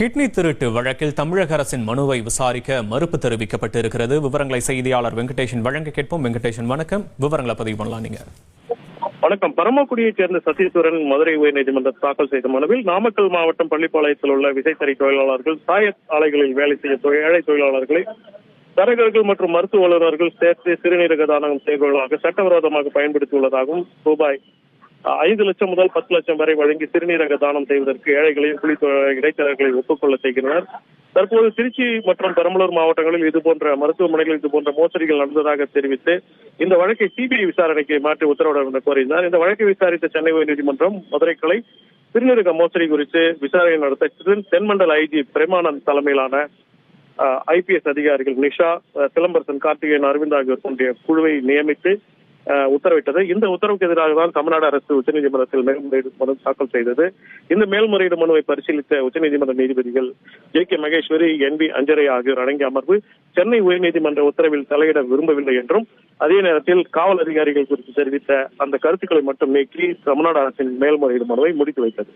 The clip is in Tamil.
கிட்னி திருட்டு வழக்கில் தமிழக அரசின் மனுவை விசாரிக்க மறுப்பு தெரிவிக்கப்பட்டிருக்கிறது. விவரங்களை செய்தியாளர் வெங்கடேஷன் வழங்க கேட்போம். வெங்கடேஷன் வணக்கம். விவரங்களை பதிவு பண்ணலாம் நீங்க. வணக்கம். பரமக்குடியைச் சேர்ந்த சதீஸ்வரன் மதுரை உயர்நீதிமன்றம் தாக்கல் செய்த மனுவில் நாமக்கல் மாவட்டம் பள்ளிப்பாளையத்தில் உள்ள விசைத்தறி தொழிலாளர்கள் சாய ஆலைகளில் வேலை செய்ய ஏழை தொழிலாளர்களை தரகர்கள் மற்றும் மருத்துவ வல்லுநர்கள் சேர்த்து சிறுநீரக தானம் செய்வதாக சட்டவிரோதமாக பயன்படுத்தியுள்ளதாகவும் ரூபாய் ஐந்து லட்சம் முதல் பத்து லட்சம் வரை வழங்கி சிறுநீரக தானம் செய்வதற்கு ஏழைகளையும் குழி தொ- இடைத்தரகர்களை ஒப்புக்கொள்ள செய்கின்றனர். தற்போது திருச்சி மற்றும் பெரம்பலூர் மாவட்டங்களில் இது போன்ற மருத்துவமனைகளில் இது போன்ற மோசடிகள் நடந்ததாக தெரிவித்து இந்த வழக்கை சிபிஐ விசாரணைக்கு மாற்றி உத்தரவிட வேண்டும் கோரினார் இந்த வழக்கை விசாரித்த சென்னை உயர்நீதிமன்றம் மதுரை கிளை சிறுநீரக மோசடி குறித்து விசாரணை நடத்த தென்- தென்மண்டல ஐஜி பிரேமானந்த் தலைமையிலான ஐபிஎஸ் அதிகாரிகள் நிஷா சிலம்பரசன் கார்த்திகேயன் அரவிந்த் ஆகியோர் போன்ற குழுவை நியமித்து உத்தரவிட்டது. இந்த உத்தரவுக்கு எதிராக தான் தமிழ்நாடு அரசு உச்சநீதிமன்றத்தில் மேல்முறையீடு மனு தாக்கல் செய்தது. இந்த மேல்முறையீடு மனுவை பரிசீலித்த உச்சநீதிமன்ற நீதிபதிகள் J K Maheshwari N B Anjaria ஆகியோர் அடங்கிய அமர்வு சென்னை உயர்நீதிமன்ற உத்தரவில் தலையிட விரும்பவில்லை என்றும் அதே நேரத்தில் காவல் அதிகாரிகள் குறித்து தெரிவித்த அந்த கருத்துக்களை மட்டும் நீக்கி தமிழ்நாடு அரசின் மேல்முறையீடு மனுவை முடித்து வைத்தது.